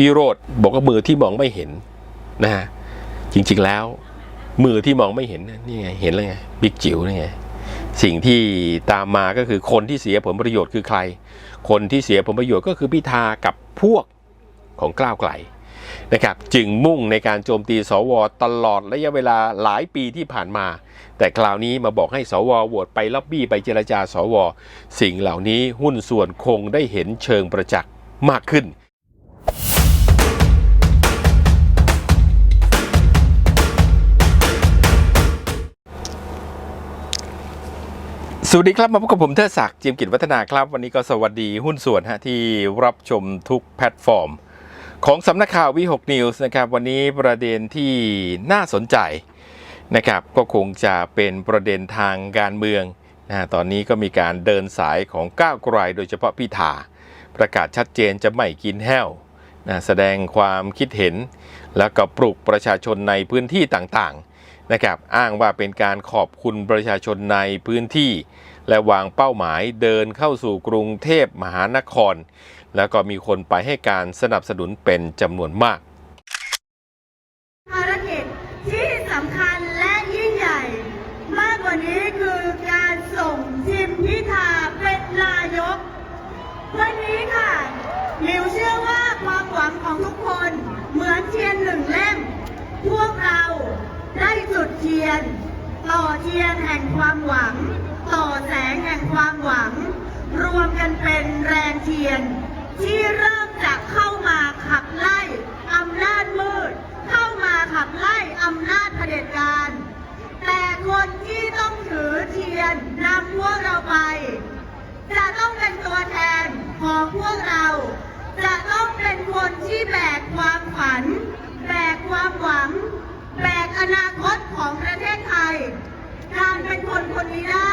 วิโรธบอกว่ามือที่มองไม่เห็นนะฮะจริง ๆแล้ว มือที่มองไม่เห็นนี่ไงเห็นแล้วไงบิ๊กจิ๋วนี่ไงสิ่งที่ตามมาก็คือคนที่เสียผลประโยชน์คือใคร คนที่เสียผลประโยชน์ก็คือพิธากับพวกของกล้าวไกลนะครับจึงมุ่งในการโจมตีสวตลอดระยะเวลาหลายปีที่ผ่านมา แต่คราวนี้มาบอกให้สวโหวตไปล็อบบี้ไปเจรจาสว สิ่งเหล่านี้หุ้นส่วนคงได้เห็นเชิงประจักษ์มากขึ้น สวัสดีครับ มาพบกับผมเทิดศักดิ์จิมกิจวัฒนาครับ วันนี้ก็สวัสดีหุ้นส่วนฮะที่รับชมทุกแพลตฟอร์ม ของสำนักข่าววิหกนิวส์นะครับ วันนี้ประเด็นที่น่าสนใจนะครับ ก็คงจะเป็นประเด็นทางการเมืองนะตอนนี้ก็มีการเดินสายของก้าวไกลโดยเฉพาะพิธาประกาศชัดเจนจะไม่กินแห้วนะแสดงความคิดเห็น แล้วก็ปลุกประชาชนในพื้นที่ต่างๆ นะครับอ้างว่าเป็นการขอบคุณประชาชนในพื้นที่ และวางเป้าหมายเดินเข้าสู่กรุงเทพมหานคร แล้วก็มีคนไปให้การสนับสนุนเป็นจำนวนมาก ภารกิจที่สำคัญและยิ่งใหญ่ มากกว่านี้คือการส่งทิมพิธาเป็นนายก วันนี้ค่ะมิวเชื่อว่าความหวังของทุกคนเหมือนเทียนหนึ่งเล่ม พวกเราได้จุดเที ยน ต่อเทียนแห่งความหวัง ต่อแสงแห่งความหวัง รวมกันเป็นแรงเทียน ที่เริ่มจะเข้ามาขับไล่อำนาจมืด เข้ามาขับไล่อำนาจเผด็จการ แต่คนที่ต้องถือเทียนนำพวกเราไป จะต้องเป็นตัวแทนของพวกเรา จะต้องเป็นคนที่แบกความฝัน แบกความหวัง แบกอนาคตของประเทศไทย การเป็นคนคนนี้ได้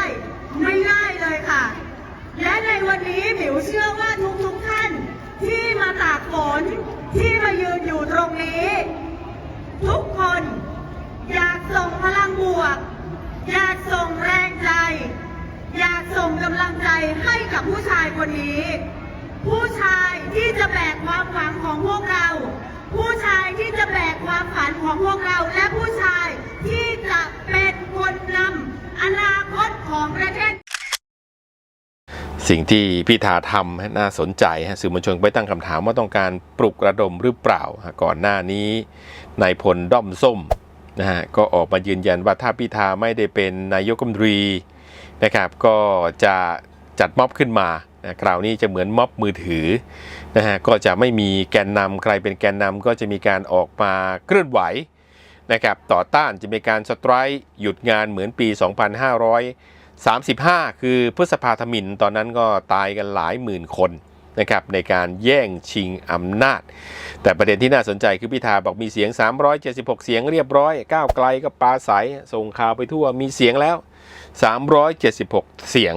ไม่ง่ายเลยค่ะ และในวันนี้หมิวเชื่อว่าทุกทุกท่านที่มาตากฝนที่มายืนอยู่ตรงนี้ ทุกคนอยากส่งพลังบวก อยากส่งแรงใจ อยากส่งกำลังใจให้กับผู้ชายคนนี้ ผู้ชายที่จะแบกความหวังของพวกเรา ผู้ชายที่จะแบกความฝันของพวกเรา และผู้ชายที่จะเป็นคนนำอนาคตของประเทศ สิ่งที่พิธาทำน่าสนใจฮะสื่อมวลชนไปตั้งคำถามว่าต้องการปลุกระดมหรือเปล่า ก่อนหน้านี้นายพลด้อมส้มนะฮะก็ออกมายืนยันว่าถ้าพิธาไม่ได้เป็นนายกรัฐมนตรีนะครับก็จะจัดม็อบขึ้นมา คราวนี้จะเหมือนม็อบมือถือนะฮะก็จะไม่มีแกนนำใครเป็นแกนนำก็จะมีการออกมาเคลื่อนไหวนะครับต่อต้านจะมีการสไตรค์หยุดงานเหมือนปี 2535 คือพฤษภาธมินตอนนั้นก็ตายกันหลายหมื่นคนนะครับในการแย่งชิงอำนาจ แต่ประเด็นที่น่าสนใจคือพิธาบอกมีเสียง 376 เสียงเรียบร้อย ก้าวไกลก็ปาใสส่งข่าวไปทั่วมีเสียงแล้ว 376 เสียง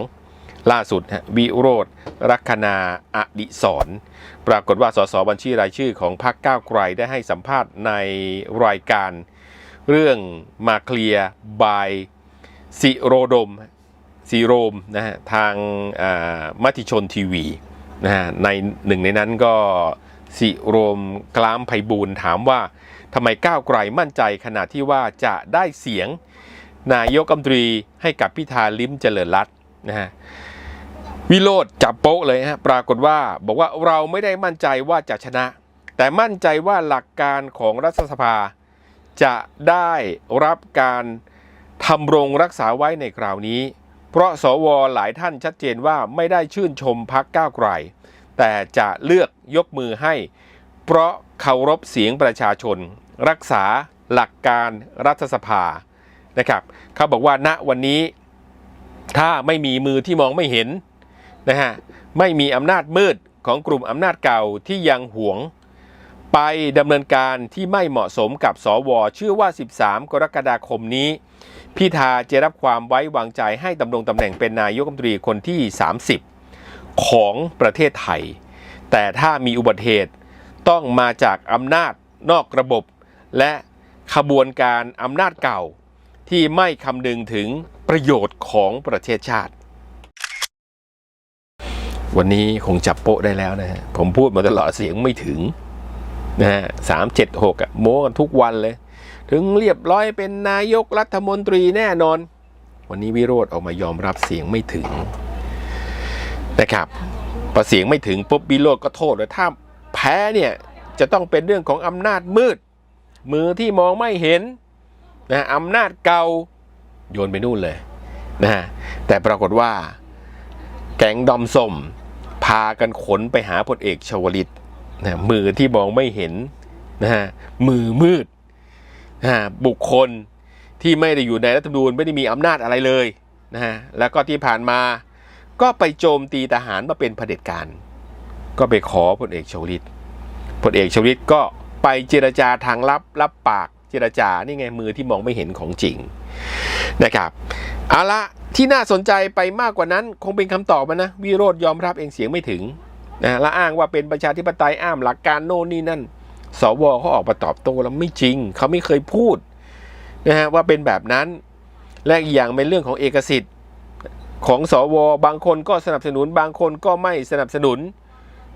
ล่าสุดวิโรธรักนาอดิศรปรากฏว่าสสบัญชีรายชื่อของพรรคก้าวไกลได้ให้สัมภาษณ์ในรายการ เรื่องมาเคลียร์บายสิโรดมสีโรมนะฮะทางอ่ามติชนทีวีนะฮะในหนึ่งในนั้นก็สิโรมกล้ามไพบูลถามว่าทำไมก้าวไกลมั่นใจขนาดที่ว่าจะได้เสียง นายกรัฐมนตรีให้กับพิธาลิ้มเจริญรัตน์ นะฮะวิโรธจับโป๊ะเลยฮะปรากฏว่าบอกว่าเราไม่ได้มั่นใจว่าจะชนะ แต่มั่นใจว่าหลักการของรัฐสภา จะได้รับการทำรงรักษาไว้ในคราวนี้ เพราะสวหลายท่านชัดเจนว่าไม่ได้ชื่นชมพักก้าวไกล แต่จะเลือกยกมือให้ เพราะเคารพเสียงประชาชน รักษาหลักการรัฐสภานะครับเขาบอกว่าณวันนี้ ถ้าไม่มีมือที่มองไม่เห็นนะฮะไม่มีอำนาจมืดของกลุ่มอำนาจเก่าที่ยังหวง ไปดำเนินการที่ไม่เหมาะสมกับสวเชื่อว่า 13 กรกฎาคมนี้ พิธาจะรับความไว้วางใจให้ดำรงตำแหน่งเป็นนายกรัฐมนตรีคนที่ 30 ของประเทศไทย แต่ถ้ามีอุบัติเหตุต้องมาจากอำนาจนอกระบบ และขบวนการอำนาจเก่าที่ไม่คำนึงถึง ประโยชน์ของประเทศชาติ วันนี้คงจับโป๊ะได้แล้วนะฮะผมพูดมาตลอดเสียงไม่ถึงนะฮะสามเจ็ดหกอะโม้กันทุกวันเลย ถึงเรียบร้อยเป็นนายกรัฐมนตรีแน่นอน วันนี้วิโรธออกมายอมรับเสียงไม่ถึงนะครับพอเสียงไม่ถึงปุ๊บวิโรธก็โทษเลยถ้าแพ้เนี่ยจะต้องเป็นเรื่องของอำนาจมืด มือที่มองไม่เห็นนะอำนาจเก่า โยนไปนู่นเลยนะฮะแต่ปรากฏว่า แก๊งดอมส้มพากันขนไปหาพลเอกชวลิตนะมือที่มองไม่เห็นนะฮะมือมืดนะฮะบุคคลที่ไม่ได้อยู่ในรัฐธรรมนูญไม่ได้มีอำนาจอะไรเลยนะฮะแล้วก็ที่ผ่านมาก็ไปโจมตีทหารมาเป็นเผด็จการ ก็ไปขอพลเอกชวลิตพลเอกชวลิตก็ไปเจรจาทางลับรับปากเจรจานี่ไงมือที่มองไม่เห็นของจริง นะครับเอาละที่น่าสนใจไปมากกว่านั้น คงเป็นคำตอบมานะวิโรธยอมรับเองเสียงไม่ถึงนะและอ้างว่าเป็นประชาธิปไตยอ้ามหลักการโน่นนี่นั่น สวเขาออกมาตอบโต้แล้วไม่จริง เขาไม่เคยพูดนะฮะว่าเป็นแบบนั้น และอีกอย่างเป็นเรื่องของเอกสิทธิ์ของสวบางคนก็สนับสนุนบางคนก็ไม่สนับสนุน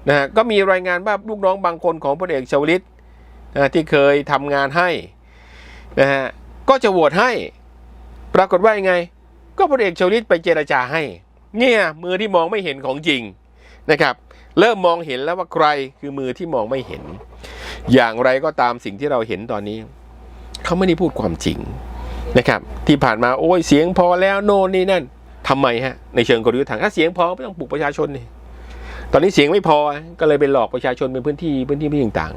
นะฮะก็มีรายงานว่าลูกน้องบางคนของพลเอกชวลิตนะที่เคยทำงานให้นะฮะก็จะโหวตให้ ปรากฏว่ายังไง ก็พลเอกชวลิตไปเจรจาให้ เนี่ยมือที่มองไม่เห็นของจริงนะครับเริ่มมองเห็นแล้วว่าใครคือมือที่มองไม่เห็น อย่างไรก็ตามสิ่งที่เราเห็นตอนนี้ เขาไม่ได้พูดความจริงนะครับ ที่ผ่านมาโอ้ยเสียงพอแล้วโน่นนี่นั่นทำไมฮะในเชิงกลยุทธ์ทางถ้าเสียงพอไม่ต้องปลุกประชาชนนี่ตอนนี้เสียงไม่พอก็เลยไปหลอกประชาชนเป็นพื้นที่พื้นที่ไม่ต่าง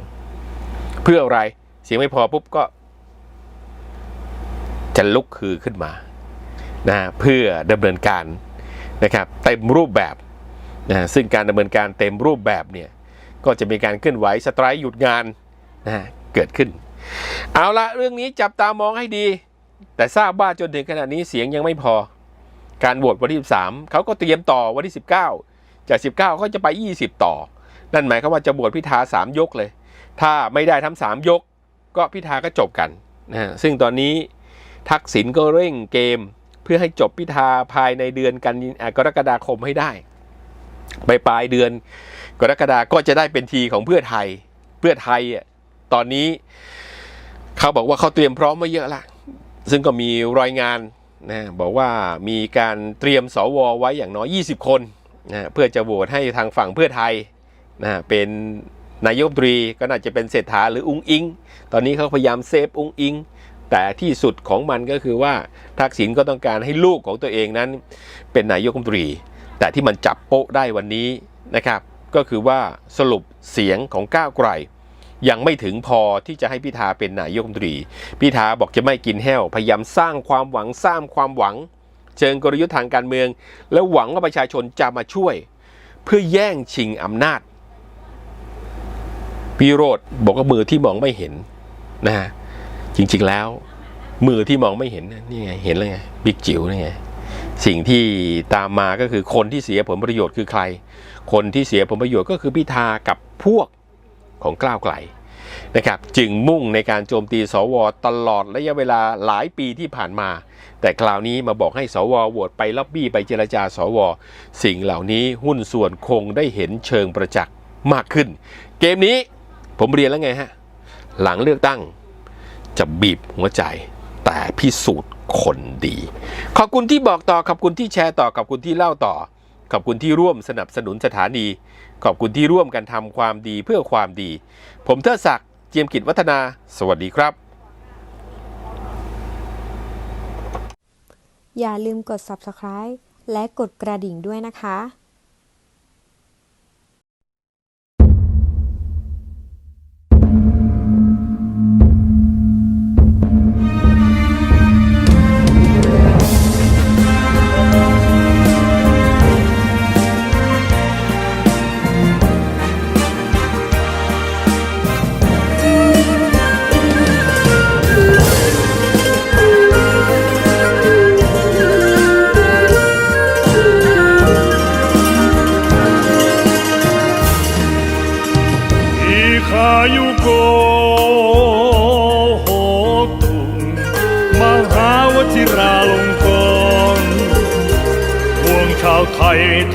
ๆเพื่ออะไรเสียงไม่พอปุ๊บก็ จะลุกคือขึ้นมานะเพื่อดำเนินการนะครับเต็มรูปแบบนะซึ่งการดำเนินการเต็มรูปแบบเนี่ยก็จะมีการเคลื่อนไหวสไตร์หยุดงานนะเกิดขึ้น เอาละเรื่องนี้จับตามองให้ดี แต่ทราบว่าจนถึงขณะนี้เสียงยังไม่พอ การโหวตวันที่13เขาก็เตรียมต่อวันที่ 19 จาก 19เขาจะไป 20 ต่อ นั่นหมายความว่าจะโหวตพิธา3 ยกเลย ถ้าไม่ได้ทั้ง3ยก ก็พิธาก็จบกันนะซึ่งตอนนี้ ทักษิณก็เร่งเกมเพื่อให้จบพิธาภายในเดือนกันกรกฎาคมให้ได้ ไปปลายเดือนกรกฎาก็จะได้เป็นทีของเพื่อไทย เพื่อไทยอะตอนนี้เขาบอกว่าเขาเตรียมพร้อมมาเยอะละซึ่งก็มีรายงานนะบอกว่ามีการเตรียมสวไว้อย่างน้อย 20 คนนะเพื่อจะโหวตให้ทางฝั่งเพื่อไทยนะเป็นนายกตรีก็น่าจะเป็นเศรษฐาหรืออุ้งอิง ตอนนี้เขาพยายามเซฟอุ้งอิง แต่ที่สุดของมันก็คือว่าทักษิณก็ต้องการให้ลูกของตัวเองนั้น เป็นนายกรัฐมนตรี แต่ที่มันจับโป๊ะได้วันนี้นะครับ ก็คือว่าสรุปเสียงของก้าวไกล ยังไม่ถึงพอที่จะให้พิธาเป็นนายกรัฐมนตรี พิธาบอกจะไม่กินแห้ว พยายามสร้างความหวังสร้างความหวัง เชิงกลยุทธ์ทางการเมือง แล้วหวังว่าประชาชนจะมาช่วย เพื่อแย่งชิงอำนาจพี่โรดบอกว่ามือที่มองไม่เห็นนะฮะ จริงๆแล้ว มือที่มองไม่เห็นนี่ไงเห็นแล้วไงบิ๊กจิ๋วนี่ไงสิ่งที่ตามมาก็คือคนที่เสียผลประโยชน์คือใคร คนที่เสียผลประโยชน์ก็คือพิธากับพวกของกล้าวไกลนะครับจึงมุ่งในการโจมตีสวตลอดระยะเวลาหลายปีที่ผ่านมา แต่คราวนี้มาบอกให้สวโหวตไปล็อบบี้ไปเจรจาสว สิ่งเหล่านี้หุ้นส่วนคงได้เห็นเชิงประจักษ์มากขึ้น เกมนี้ผมเรียนแล้วไงฮะ หลังเลือกตั้ง จะบีบหัวใจ แต่พิสูจน์คนดี ขอบคุณที่บอกต่อ ขอบคุณที่แชร์ต่อ ขอบคุณที่เล่าต่อ ขอบคุณที่ร่วมสนับสนุนสถานี ขอบคุณที่ร่วมกันทำความดีเพื่อความดี ผมเทิดศักดิ์เจียมกิจวัฒนา สวัสดีครับ อย่าลืมกด subscribe และกดกระดิ่งด้วยนะคะ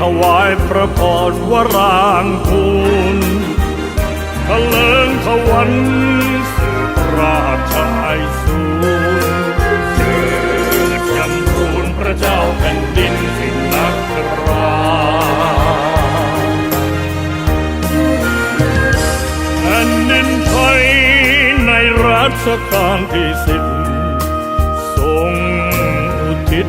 ถวายพระพรวรางคูณทะเลิงถวันสืบราชไอสูรเจิดจำรูนพระเจ้าแผ่นดินสิงนักราแผ่นดินไทยในรัชกาลที่สิบทรงอุทิศ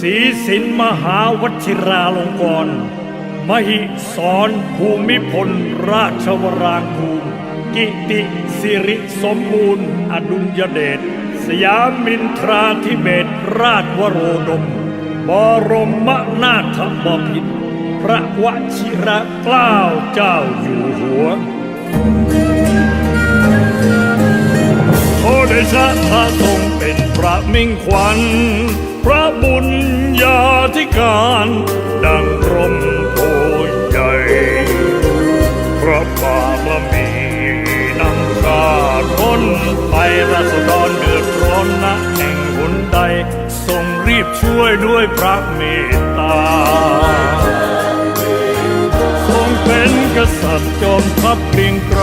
ศีสินมหาวชิราลงกรณ์มหิสรภูมิพล ราชวรางคูกิติสิริสมบูรณ์ อดุลยเดชสยามินทราธิเบศราชวโรดม บรมนาถบพิตรพระวชิระเกล้าเจ้าอยู่หัวโอเดชะพระทรงเป็นพระมิ่งขวัญ ระบุญญาธิการดังร่มโพใหญ่ พระบารมีนำชาติพ้นไปรัศดรเดือดร้อนนะแห่งหนใด ทรงรีบช่วยด้วยพระเมตตา ทรงเป็นกษัตริย์จอมทัพเกรียงไกร